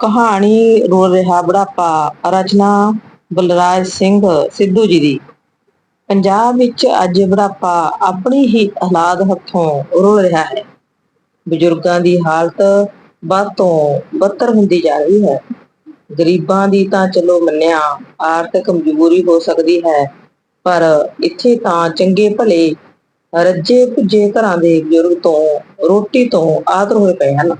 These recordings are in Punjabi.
ਕਹਾਣੀ ਰੋਲ ਰਿਹਾ ਬੁਢਾਪਾ ਰਚਨਾ ਬਲਰਾਜ ਸਿੰਘ ਸਿੱਧੂ ਜੀ ਦੀ। ਪੰਜਾਬ ਵਿੱਚ ਅੱਜ ਬੁਢਾਪਾ ਆਪਣੀ ਹੀ ਹਾਲਾਤ ਹੱਥੋਂ ਰੋਲ ਰਿਹਾ ਹੈ। ਬਜ਼ੁਰਗਾਂ ਦੀ ਹਾਲਤ ਵੱਧ ਤੋਂ ਬੱਤਰ ਹੁੰਦੀ ਜਾ ਰਹੀ ਹੈ। ਗਰੀਬਾਂ ਦੀ ਤਾਂ ਚਲੋ ਮੰਨਿਆ ਆਰਥਿਕ ਮਜਬੂਰੀ ਹੋ ਸਕਦੀ ਹੈ, ਪਰ ਇੱਥੇ ਤਾਂ ਚੰਗੇ ਭਲੇ ਰੱਜੇ ਪੁੱਜੇ ਘਰਾਂ ਦੇ ਬਜ਼ੁਰਗ ਤੋਂ, ਰੋਟੀ ਤੋਂ ਆਦਰ ਹੋਏ ਪਏ ਹਨ।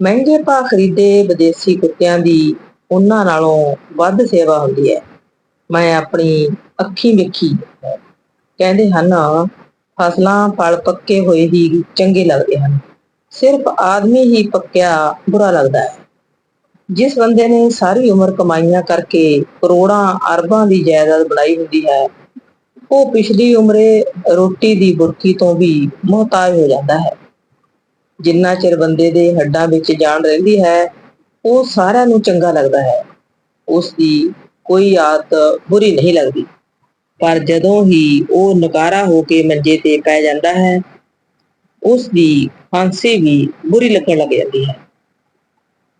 ਮਹਿੰਗੇ ਭਾਅ ਖਰੀਦੇ ਵਿਦੇਸੀ ਕੁੱਤਿਆਂ ਦੀ ਉਹਨਾਂ ਨਾਲੋਂ ਵੱਧ ਸੇਵਾ ਹੁੰਦੀ ਹੈ। ਮੈਂ ਆਪਣੀ ਅੱਖੀਂ ਵੇਖੀ। ਕਹਿੰਦੇ ਹਨ, ਫਸਲਾਂ ਫਲ ਪੱਕੇ ਹੋਏ ਹੀ ਚੰਗੇ ਲੱਗਦੇ ਹਨ। ਸਿਰਫ ਆਦਮੀ ਹੀ ਪੱਕਿਆ ਬੁਰਾ ਲੱਗਦਾ ਹੈ। ਜਿਸ ਬੰਦੇ ਨੇ ਸਾਰੀ ਉਮਰ ਕਮਾਈਆਂ ਕਰਕੇ ਕਰੋੜਾਂ ਅਰਬਾਂ ਦੀ ਜਾਇਦਾਦ ਬਣਾਈ ਹੁੰਦੀ ਹੈ, ਉਹ ਪਿਛਲੀ ਉਮਰੇ ਰੋਟੀ ਦੀ ਬੁਰਕੀ ਤੋਂ ਵੀ ਮੁਹਤਾਜ ਹੋ ਜਾਂਦਾ ਹੈ। ਜਿੰਨਾ ਚਿਰ ਬੰਦੇ ਦੇ ਹੱਡਾਂ ਵਿੱਚ ਜਾਨ ਰਹਿੰਦੀ ਹੈ, ਉਹ ਸਾਰਿਆਂ ਨੂੰ ਚੰਗਾ ਲੱਗਦਾ ਹੈ। ਉਸ ਦੀ ਕੋਈ ਆਦਤ ਬੁਰੀ ਨਹੀਂ ਲੱਗਦੀ। ਪਰ ਜਦੋਂ ਹੀ ਉਹ ਨਕਾਰਾ ਹੋ ਕੇ ਮੰਜੇ ਤੇ ਪੈ ਜਾਂਦਾ ਹੈ ਉਸ ਦੀ ਹਾਂਸੀ ਵੀ ਬੁਰੀ ਲੱਗਣ ਲੱਗ ਜਾਂਦੀ ਹੈ।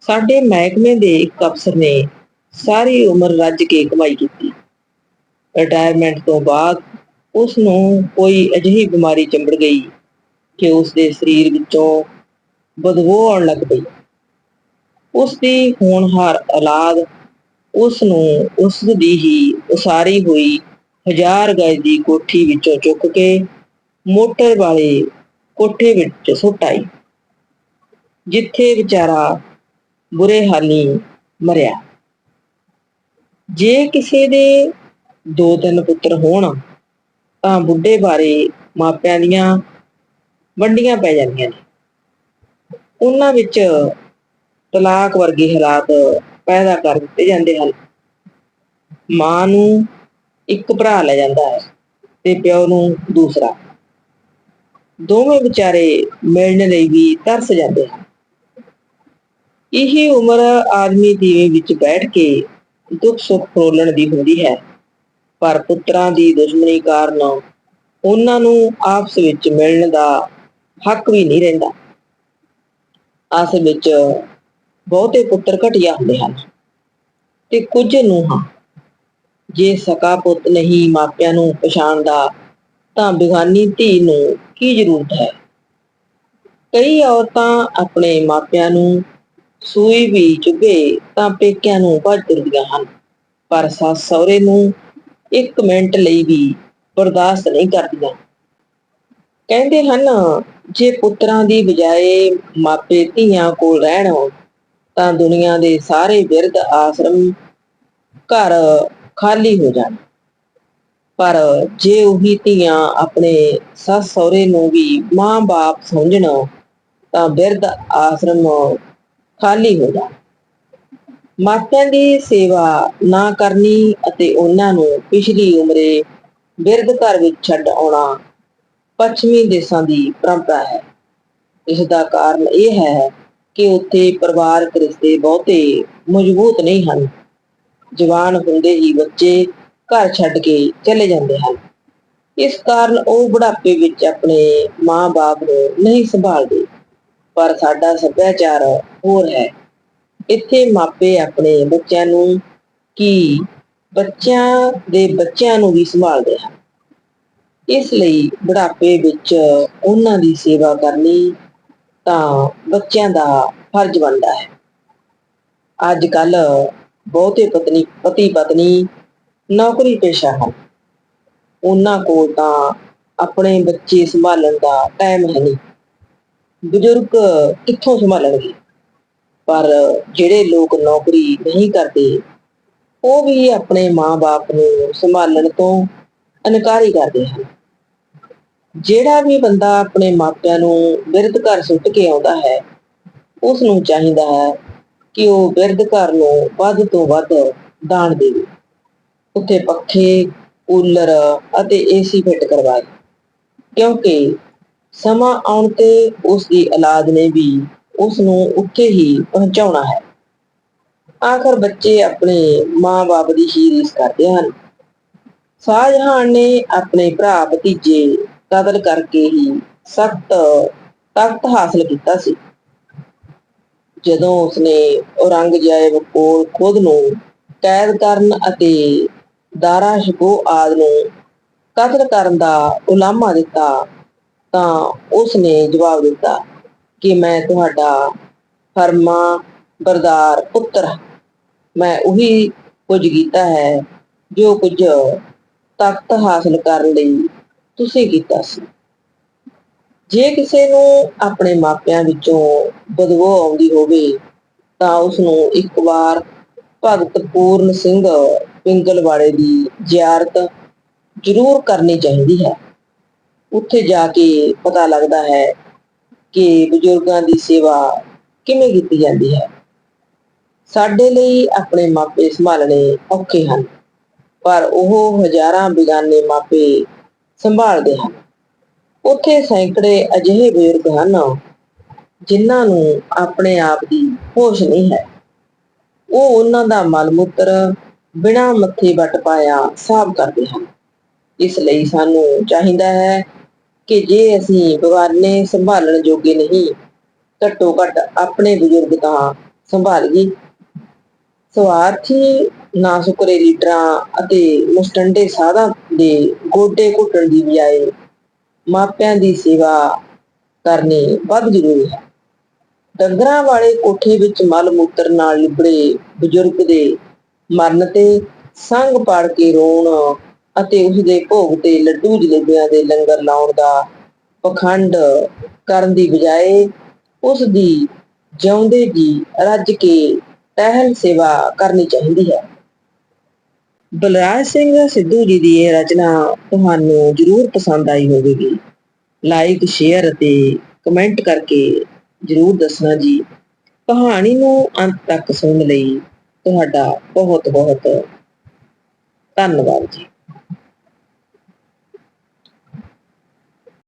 ਸਾਡੇ ਮਹਿਕਮੇ ਦੇ ਇੱਕ ਅਫਸਰ ਨੇ ਸਾਰੀ ਉਮਰ ਰੱਜ ਕੇ ਕਮਾਈ ਕੀਤੀ। ਰਿਟਾਇਰਮੈਂਟ ਤੋਂ ਬਾਅਦ ਉਸ ਨੂੰ ਕੋਈ ਅਜਿਹੀ ਬਿਮਾਰੀ ਚੰਬੜ ਗਈ ਕਿ ਉਸ ਦੇ ਸਰੀਰ ਵਿੱਚੋਂ ਬਦਬੂ ਆਉਣ ਲੱਗ ਪਈ। ਉਸ ਦੀ ਹੋਣਹਾਰ ਔਲਾਦ ਉਸ ਨੂੰ ਉਸ ਦੀ ਹੀ ਉਸਾਰੀ ਹੋਈ ਹਜ਼ਾਰ ਗਜ ਦੀ ਕੋਠੀ ਵਿੱਚੋਂ ਚੁੱਕ ਕੇ ਮੋਟਰ ਵਾਲੇ ਕੋਠੇ ਵਿੱਚ ਸੁੱਟ ਆਈ, ਜਿੱਥੇ ਵਿਚਾਰਾ ਬੁਰੇ ਹਾਲੀ ਮਰਿਆ। ਜੇ ਕਿਸੇ ਦੇ ਦੋ ਤਿੰਨ ਪੁੱਤਰ ਹੋਣ, ਤਾਂ ਬੁੱਢੇ ਬਾਰੇ ਮਾਪਿਆਂ ਦੀਆਂ ਵੰਡੀਆਂ ਪੈ ਜਾਂਦੀਆਂ ਨੇ। ਉਹਨਾਂ ਵਿੱਚ ਤਲਾਕ ਵਰਗੇ ਹਾਲਾਤ ਪੈਦਾ ਕਰ ਦਿੱਤੇ ਜਾਂਦੇ ਹਨ। ਮਾਂ ਨੂੰ ਇੱਕ ਭਰਾ ਲੈ ਜਾਂਦਾ ਹੈ ਤੇ ਪਿਓ ਨੂੰ ਦੂਸਰਾ। ਦੋਵੇਂ ਵਿਚਾਰੇ ਮਿਲਣ ਲਈ ਵੀ ਤਰਸ ਜਾਂਦੇ ਹਨ। ਇਹੀ ਉਮਰ ਆਦਮੀ ਦੀਵੇ ਵਿੱਚ ਬੈਠ ਕੇ ਦੁੱਖ ਸੁੱਖ ਫਰੋਲਣ ਦੀ ਹੁੰਦੀ ਹੈ। ਪਰ ਪੁੱਤਰਾਂ ਦੀ ਦੁਸ਼ਮਣੀ ਕਾਰਨ ਉਹਨਾਂ ਨੂੰ ਆਪਸ ਵਿੱਚ ਮਿਲਣ ਦਾ ਹੱਕ ਵੀ ਨਹੀਂ ਰਹਿੰਦਾ। ਅਸਲ ਵਿੱਚ ਬਹੁਤੇ ਪੁੱਤਰ ਘਟੀਆ ਹੁੰਦੇ ਹਨ। ਤੇ ਕੁਝ ਨੂੰਹਾਂ, ਜੇ ਸਕਾ ਪੁੱਤ ਨਹੀਂ ਮਾਪਿਆਂ ਨੂੰ ਪਛਾਣਦਾ, ਤਾਂ ਬਿਗਾਨੀ ਧੀ ਨੂੰ ਕੀ ਜ਼ਰੂਰਤ ਹੈ? ਕਈ ਔਰਤਾਂ ਆਪਣੇ ਮਾਪਿਆਂ ਨੂੰ ਸੂਈ ਵੀ ਚੁਭੇ ਤਾਂ ਪੇਕਿਆਂ ਨੂੰ ਭੱਜ ਤੁਰਦੀਆਂ ਹਨ, ਪਰ ਸੱਸ ਸਹੁਰੇ ਨੂੰ ਇੱਕ ਮਿੰਟ ਲਈ ਵੀ ਬਰਦਾਸ਼ਤ ਨਹੀਂ ਕਰਦੀਆਂ। ਕਹਿੰਦੇ ਹਨ, ਜੇ ਪੁੱਤਰਾਂ ਦੀ ਬਜਾਏ ਮਾਪੇ ਧੀਆਂ ਕੋਲ ਰਹਿਣ ਤਾਂ ਦੁਨੀਆ ਦੇ ਸਾਰੇ ਬਿਰਧ ਆਸ਼ਰਮ ਘਰ ਖਾਲੀ ਹੋ ਜਾਣ। ਪਰ ਜੇ ਉਹੀ ਧੀਆਂ ਆਪਣੇ ਸੱਸ ਸਹੁਰੇ ਨੂੰ ਵੀ ਮਾਂ-ਬਾਪ ਸਮਝਣ, ਤਾਂ ਬਿਰਧ ਆਸ਼ਰਮ ਖਾਲੀ ਹੋ ਜਾਣ। ਮਾਪਿਆਂ ਦੀ ਸੇਵਾ ਨਾ ਕਰਨੀ ਅਤੇ ਉਹਨਾਂ ਨੂੰ ਪਿਛਲੀ ਉਮਰੇ ਬਿਰਧ ਘਰ ਵਿੱਚ ਛੱਡ ਆਉਣਾ ਪੱਛਮੀ ਦੇਸ਼ਾਂ ਦੀ ਪਰੰਪਰਾ ਹੈ। ਇਸ ਦਾ ਕਾਰਨ ਇਹ ਹੈ ਕਿ ਉੱਥੇ ਪਰਿਵਾਰਕ ਰਿਸ਼ਤੇ ਬਹੁਤੇ ਮਜ਼ਬੂਤ ਨਹੀਂ ਹਨ। ਜਵਾਨ ਹੁੰਦੇ ਹੀ ਬੱਚੇ ਘਰ ਛੱਡ ਕੇ ਚਲੇ ਜਾਂਦੇ ਹਨ। ਇਸ ਕਾਰਨ ਉਹ ਬੁਢਾਪੇ ਵਿੱਚ ਆਪਣੇ ਮਾਂ-ਬਾਪ ਨੂੰ ਨਹੀਂ ਸੰਭਾਲਦੇ। ਪਰ ਸਾਡਾ ਸੱਭਿਆਚਾਰ ਹੋਰ ਹੈ। ਇੱਥੇ ਮਾਪੇ ਆਪਣੇ ਬੱਚਿਆਂ ਨੂੰ ਕੀ ਬੱਚਿਆਂ ਦੇ ਬੱਚਿਆਂ ਨੂੰ ਵੀ ਸੰਭਾਲਦੇ ਹਨ। ਇਸ ਲਈ ਬੁਢਾਪੇ ਵਿੱਚ ਉਹਨਾਂ ਦੀ ਸੇਵਾ ਕਰਨੀ ਤਾਂ ਬੱਚਿਆਂ ਦਾ ਫਰਜ਼ ਬਣਦਾ ਹੈ। ਅੱਜ ਕੱਲ ਬਹੁਤੇ ਪਤਨੀ, ਪਤੀ ਪਤਨੀ ਨੌਕਰੀ ਪੇਸ਼ਾ ਹਨ। ਉਹਨਾਂ ਕੋਲ ਤਾਂ ਆਪਣੇ ਬੱਚੇ ਸੰਭਾਲਣ ਦਾ ਟਾਈਮ ਹੈ ਨਹੀਂ। ਬਜ਼ੁਰਗ ਕਿੱਥੋਂ ਸੰਭਾਲਣਗੇ? ਪਰ ਜਿਹੜੇ ਲੋਕ ਨੌਕਰੀ ਨਹੀਂ ਕਰਦੇ, ਉਹ ਵੀ ਆਪਣੇ ਮਾਂ-ਬਾਪ ਨੂੰ ਸੰਭਾਲਣ ਤੋਂ ਇਨਕਾਰੀ ਕਰਦੇ ਹਨ। ਜਿਹੜਾ ਵੀ ਬੰਦਾ ਆਪਣੇ ਮਾਪਿਆਂ ਨੂੰ ਬਿਰਧ ਘਰ ਸੁੱਟ ਕੇ ਆਉਂਦਾ ਹੈ ਉਸ ਨੂੰ ਚਾਹੀਦਾ ਹੈ ਕਿ ਉਹ ਬਿਰਧ ਘਰ ਨੂੰ ਵੱਧ ਤੋਂ ਵੱਧ ਦਾਨ ਦੇਵੇ। ਉੱਥੇ ਪੱਖੇ, ਕੂਲਰ ਅਤੇ ਏਸੀ ਫਿੱਟ ਕਰਵਾਏ। ਕਿਉਂਕਿ ਸਮਾਂ ਆਉਣ ਤੇ ਉਸ ਦੀ ਔਲਾਦ ਨੇ ਵੀ ਉਸ ਨੂੰ ਉੱਥੇ ਹੀ ਪਹੁੰਚਾਉਣਾ ਹੈ। ਆਖਰ ਬੱਚੇ ਆਪਣੇ ਮਾਂ-ਬਾਪ ਦੀ ਹੀ ਰੀਸ ਕਰਦੇ ਹਨ। ਸ਼ਾਹਜਹਾਨ ਨੇ ਆਪਣੇ ਭਰਾ ਭਤੀਜੇ ਕਤਲ ਕਰਕੇ ਹੀ ਸਖਤ, ਤਖਤ ਹਾਸਲ ਕੀਤਾ ਸੀ ਜਦੋਂ ਉਸਨੇ ਔਰੰਗਜ਼ੇਬ ਕੋਲ ਖੁਦ ਨੂੰ ਕੈਦ ਕਰਨ ਅਤੇ ਦਾਰਾ ਸ਼ਿਕੋ ਆਦਿ ਨੂੰ ਕਤਲ ਕਰਨ ਦਾ ਉਲਾਮਾ ਦਿੱਤਾ, ਤਾਂ ਉਸਨੇ ਜਵਾਬ ਦਿੱਤਾ ਕਿ ਮੈਂ ਤੁਹਾਡਾ ਫਰਮਾ ਬਰਦਾਰ ਪੁੱਤਰ ਹਾਂ। ਮੈਂ ਉਹੀ ਕੁਝ ਕੀਤਾ ਹੈ ਜੋ ਕੁਝ ਤਖਤ ਹਾਸਲ ਕਰਨ ਲਈ ਤੁਸੀਂ ਕੀਤਾ ਸੀ। ਜੇ ਕਿਸੇ ਨੂੰ ਆਪਣੇ ਮਾਪਿਆਂ ਵਿੱਚੋਂ ਬਦਬੂ ਆਉਂਦੀ ਹੋਵੇ, ਤਾਂ ਉਸਨੂੰ ਇੱਕ ਵਾਰ ਭਗਤ ਪੂਰਨ ਸਿੰਘ ਪਿੰਗਲਵਾੜੇ ਦੀ ਜ਼ਿਆਰਤ ਜ਼ਰੂਰ ਕਰਨੀ ਚਾਹੀਦੀ ਹੈ। ਉੱਥੇ ਜਾ ਕੇ ਪਤਾ ਲੱਗਦਾ ਹੈ ਕਿ ਬਜ਼ੁਰਗਾਂ ਦੀ ਸੇਵਾ ਕਿਵੇਂ ਕੀਤੀ ਜਾਂਦੀ ਹੈ। ਸਾਡੇ ਲਈ ਆਪਣੇ ਮਾਪੇ ਸੰਭਾਲਣੇ ਔਖੇ ਹਨ, ਪਰ ਉਹ ਹਜ਼ਾਰਾਂ ਬਿਗਾਨੇ ਮਾਪੇ ਸੰਭਾਲਦੇ ਹਨ। ਉੱਥੇ ਸੈਂਕੜੇ ਅਜਿਹੇ ਬਜ਼ੁਰਗ ਹਨ ਜਿਨ੍ਹਾਂ ਨੂੰ ਆਪਣੇ ਆਪ ਦੀ ਹੋਸ਼ ਨਹੀਂ ਹੈ। ਉਹ ਉਹਨਾਂ ਦਾ ਮਲ ਮੂਤਰ ਬਿਨਾਂ ਮੱਥੇ ਵੱਟ ਪਾਇਆ ਸਾਫ਼ ਕਰਦੇ ਹਨ। ਇਸ ਲਈ ਸਾਨੂੰ ਚਾਹੀਦਾ ਹੈ ਕਿ ਜੇ ਅਸੀਂ ਬਿਗਾਨੇ ਸੰਭਾਲਣ ਜੋਗੇ ਨਹੀਂ, ਘੱਟੋ ਘੱਟ ਆਪਣੇ ਬਜ਼ੁਰਗ ਤਾਂ ਸੰਭਾਲੀਏ ਸਵਾਰਥੀ ਨਾਸੁਕਰੇ ਲੀਡਰਾਂ ਅਤੇ ਮੁਸਟੰਡੇ ਸਾਧਾਂ ਦੇ ਗੋਡੇ ਘੁੱਟਣ ਦੀ ਬਜਾਏ ਮਾਪਿਆਂ ਦੀ ਸੇਵਾ ਕਰਨੀ ਵੱਧ ਜ਼ਰੂਰੀ ਹੈ। ਡੰਗਰਾਂ ਵਾਲੇ ਕੋਠੇ ਵਿੱਚ ਮਲ ਮੂਤਰ ਨਾਲ ਲਿਬੜੇ ਬਜ਼ੁਰਗ ਦੇ ਮਰਨ ਤੇ ਸੰਗ ਪਾੜ ਕੇ ਰੋਣ ਅਤੇ ਉਸ ਦੇ ਭੋਗ ਤੇ ਲੱਡੂ ਜਲੇਬੀਆਂ ਦੇ ਲੰਗਰ ਲਾਉਣ ਦਾ ਪਖੰਡ ਕਰਨ ਦੀ ਬਜਾਏ ਉਸ ਦੀ ਜਿਉਂਦੇ ਜੀ ਰੱਜ ਕੇ ਟਹਿਲ ਸੇਵਾ ਕਰਨੀ ਚਾਹੀਦੀ ਹੈ। ਬਲਰਾਜ ਸਿੰਘ ਸਿੱਧੂ ਜੀ ਦੀ ਇਹ ਰਚਨਾ ਤੁਹਾਨੂੰ ਜ਼ਰੂਰ ਪਸੰਦ ਆਈ ਹੋਵੇਗੀ। ਲਾਈਕ ਸ਼ੇਅਰ ਅਤੇ ਕਮੈਂਟ ਕਰਕੇ ਜ਼ਰੂਰ ਦੱਸਣਾ ਜੀ। ਕਹਾਣੀ ਨੂੰ ਅੰਤ ਤੱਕ ਸੁਣਨ ਲਈ ਤੁਹਾਡਾ ਬਹੁਤ ਬਹੁਤ ਧੰਨਵਾਦ ਜੀ।